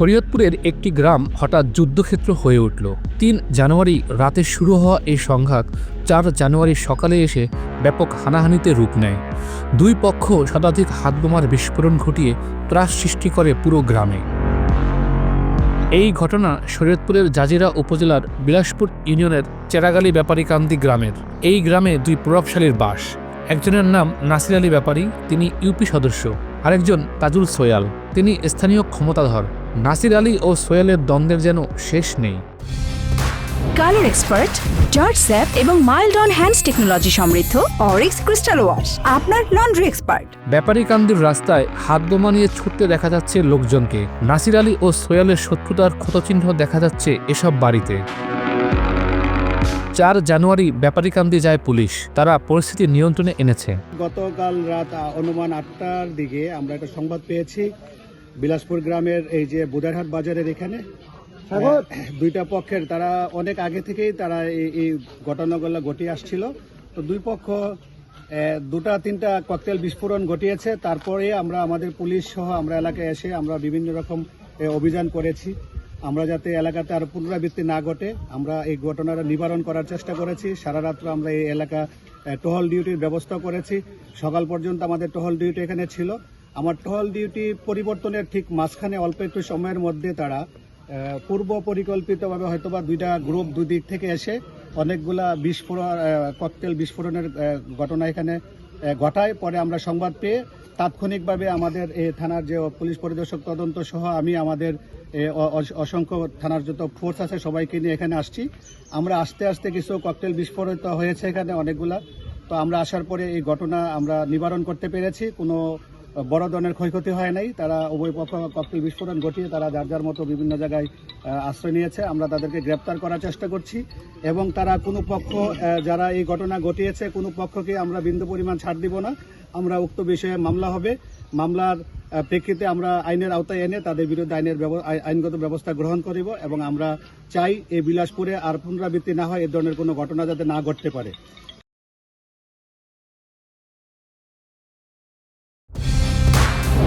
শরীয়তপুরের একটি গ্রাম হঠাৎ যুদ্ধক্ষেত্র হয়ে উঠল। তিন জানুয়ারি রাতে শুরু হওয়া এই সংঘাত চার জানুয়ারি সকালে এসে ব্যাপক হানাহানিতে রূপ নেয়। দুই পক্ষ শতাধিক হাতবোমার বিস্ফোরণ ঘটিয়ে ত্রাস সৃষ্টি করে পুরো গ্রামে। এই ঘটনা শরীয়তপুরের জাজিরা উপজেলার বিলাসপুর ইউনিয়নের চেরাগালি ব্যাপারীকান্দি গ্রামের। এই গ্রামে দুই প্রভাবশালীর বাস। একজনের নাম নাসির আলী ব্যাপারী, তিনি ইউপি সদস্য। আরেকজন তাজুল সোয়াল। তিনি স্থানীয় ক্ষমতাধর। নাসির আলী ও সোয়ালের দ্বন্দ্বের যেন শেষ নেই। কালার এক্সপার্ট জর্জ স্যাপ এবং মাইল্ড অন হ্যান্ডস টেকনোলজি সমৃদ্ধ অরিক্স ক্রিস্টাল ওয়াশ আপনার লন্ড্রি এক্সপার্ট। ব্যাপারীকান্দির রাস্তায় হাত বোমা নিয়ে ছুটতে দেখা যাচ্ছে লোকজনকে। নাসির আলী ও সোয়ালের শত্রুতার ক্ষতচিহ্ন দেখা যাচ্ছে এসব বাড়িতে। চার জানুয়ারি ব্যাপারীকান্দি যায় পুলিশ। তারা পরিস্থিতি নিয়ন্ত্রণে এনেছে। গতকাল রাত অনুমান আটটার দিকে আমরা একটা সংবাদ পেয়েছি। বিলাসপুর গ্রামের এই যে বুদারহাট বাজারের এখানে দুইটা পক্ষের তারা অনেক আগে থেকেই তারা এই এই ঘটনাগুলো ঘটিয়ে আসছিল। তো দুই পক্ষ দুটা তিনটা ককটেল বিস্ফোরণ ঘটিয়েছে। তারপরে আমরা আমাদের পুলিশ সহ আমরা এলাকায় এসে আমরা বিভিন্ন রকম অভিযান করেছি। আমরা যাতে এলাকাতে আর পুনরাবৃত্তি না ঘটে আমরা এই ঘটনাটা নিবারণ করার চেষ্টা করেছি। সারা রাত্র আমরা এই এলাকা টহল ডিউটির ব্যবস্থা করেছি। সকাল পর্যন্ত আমাদের টহল ডিউটি এখানে ছিল। আমার টহল ডিউটি পরিবর্তনের ঠিক মাঝখানে অল্প একটু সময়ের মধ্যে তারা পূর্ব পরিকল্পিতভাবে হয়তোবা দুইটা গ্রুপ দুই দিক থেকে এসে অনেকগুলা বিস্ফোরণ ককটেল বিস্ফোরণের ঘটনা এখানে ঘটায়। পরে আমরা সংবাদ পেয়ে তাৎক্ষণিকভাবে আমাদের এই থানার যে পুলিশ পরিদর্শক তদন্ত সহ আমি আমাদের এ, অসংখ্য থানার যত ফোর্স আছে সবাইকে নিয়ে এখানে আসছি। আমরা আস্তে আস্তে কিছু ককটেল বিস্ফোরিত হয়েছে এখানে অনেকগুলা। তো আমরা আসার পরে এই ঘটনা আমরা নিবারণ করতে পেরেছি। কোনো বড় ধরনের ক্ষয়ক্ষতি হয় নাই। তারা উভয় পক্ষ ককটেল বিস্ফোরণ ঘটিয়ে তারা যার যার মতো বিভিন্ন জায়গায় আশ্রয় নিয়েছে। আমরা তাদেরকে গ্রেপ্তার করার চেষ্টা করছি এবং তারা কোনো পক্ষ যারা এই ঘটনা ঘটিয়েছে, কোনো পক্ষকে আমরা বিন্দু পরিমাণ ছাড় দিব না। আমরা উক্ত বিষয়ে মামলা হবে। মামলার প্রেক্ষিতে আমরা আইনের আওতায় এনে তাদের বিরুদ্ধে আইনের আইনগত ব্যবস্থা গ্রহণ করিব এবং আমরা চাই এই বিলাসপুরে আর পুনরাবৃত্তি না হয় এ ধরনের কোনো ঘটনা যাতে না ঘটতে পারে।